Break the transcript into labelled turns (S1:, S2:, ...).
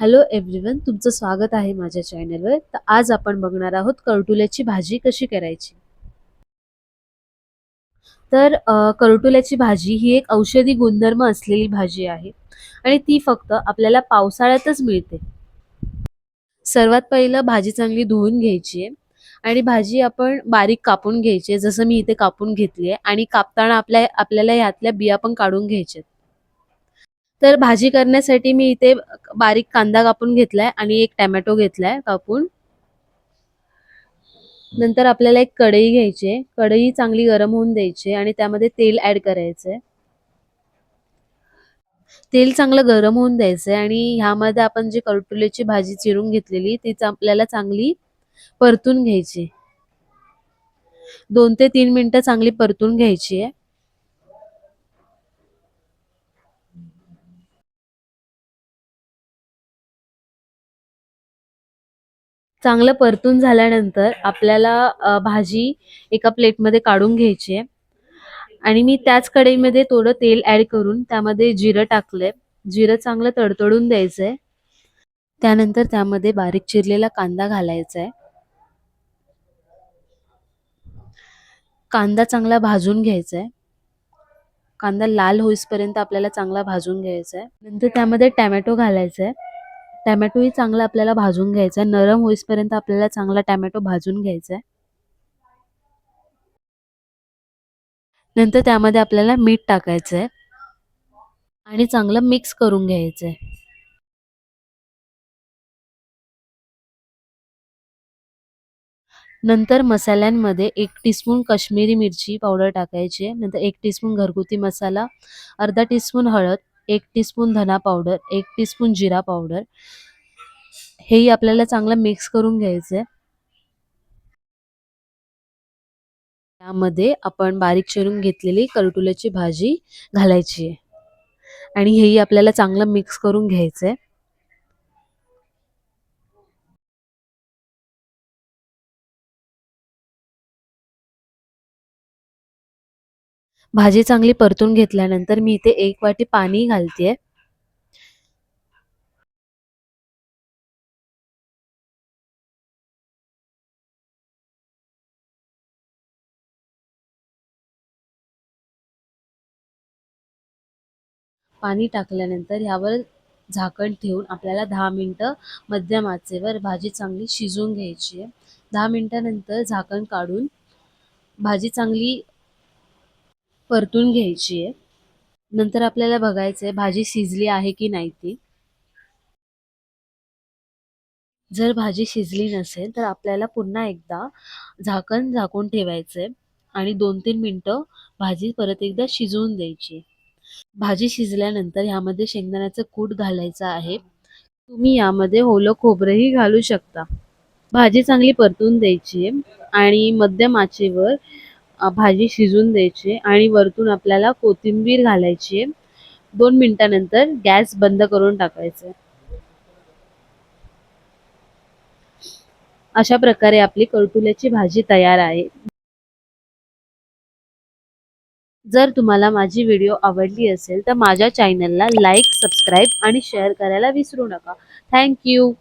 S1: Hello everyone तुमचं स्वागत आहे माझ्या चॅनलवर तर आज आपण बघणार आहोत करटुल्याची भाजी कशी करायची. तर करटुल्याची भाजी ही एक औषधी गुणधर्म असलेली भाजी आहे आणि ती फक्त आपल्याला पावसाळ्यातच मिळते. सर्वात पहिलं भाजी चांगली धुवून घ्यायची आहे आणि भाजी आपण बारीक कापून घ्यायची आहे. जसं मी इथे कापून घेतली आहे आणि कापताना आपल्या आपल्याला यातल्या बिया पण काढून घ्यायच्या तर भाजी करण्यासाठी मी इथे बारीक कांदा कापून घेतलाय आणि एक टॅमॅटो घेतलाय कापून. नंतर आपल्याला एक कढई घ्यायची आहे. कढई चांगली गरम होऊन द्यायची आणि त्यामध्ये तेल ऍड करायचंय तेल चांगलं गरम होऊन द्यायचंय आणि ह्यामध्ये आपण जी करटुल्याची भाजी चिरून घेतलेली तीच आपल्याला चांगली परतून घ्यायची दोन ते तीन मिनिटं चांगली परतून घ्यायची आहे. चांगलं परतून झाल्यानंतर आपल्याला भाजी एका प्लेटमध्ये काढून घ्यायची आहे. आणि मी त्याच कढईमध्ये थोडं तेल ऍड करून त्यामध्ये जिरं टाकलंय. जिरं चांगलं तडतडून द्यायचंय. त्यानंतर त्यामध्ये बारीक चिरलेला कांदा घालायचा आहे कांदा चांगला भाजून घ्यायचा आहे कांदा लाल होईसपर्यंत आपल्याला चांगला भाजून घ्यायचा आहे. नंतर त्यामध्ये टॅमॅटो घालायचा आहे. टॅमॅटोही चांगला आपल्याला भाजून घ्यायचा आहे. नरम होईसपर्यंत आपल्याला चांगला टॅमॅटो भाजून घ्यायचा आहे. नंतर त्यामध्ये आपल्याला मीठ टाकायचं आहे. आणि चांगलं मिक्स करून घ्यायचं आहे. नंतर मसाल्यांमध्ये एक टीस्पून काश्मीरी मिरची पावडर टाकायची नंतर एक टीस्पून घरगुती मसाला अर्धा टीस्पून हळद एक टीस्पून धना पावडर एक टीस्पून जिरा पावडर हेही आपल्याला चांगलं मिक्स करून घ्यायचं आहे त्यामध्ये आपण बारीक चिरून घेतलेली करटुल्याची भाजी घालायची आहे. आणि हेही आपल्याला चांगलं मिक्स करून घ्यायचं आहे भाजी चांगली परतून घेतल्यानंतर मी इथे एक वाटी पाणी घालतेय. पाणी टाकल्यानंतर ह्यावर झाकण ठेवून आपल्याला दहा मिनटं मध्यम आचेवर भाजी चांगली शिजवून घ्यायची आहे. दहा मिनटानंतर झाकण काढून भाजी चांगली परतून घ्यायची आहे. नंतर आपल्याला बघायचंय भाजी शिजली आहे की नाही ती. जर भाजी शिजली नसेल तर आपल्याला पुन्हा एकदा झाकण झाकून ठेवायचंय आणि दोन तीन मिनिटं भाजी परत एकदा शिजवून द्यायची. भाजी शिजल्यानंतर ह्यामध्ये शेंगदाण्याचं कूट घालायचं आहे. तुम्ही यामध्ये ओलं खोबरंही घालू शकता. भाजी चांगली परतून द्यायची आणि मध्यम आचेवर भाजी शिजून द्यायची आणि वरतून आपल्याला कोथिंबीर घालायची. आहे दोन मिनिटानंतर गॅस बंद करून टाकायचं. अशा प्रकारे आपली करटुल्याची भाजी तयार आहे. जर तुम्हाला माझी व्हिडिओ आवडली असेल तर माझ्या चॅनलला लाईक सबस्क्राईब आणि शेअर करायला विसरू नका. थँक्यू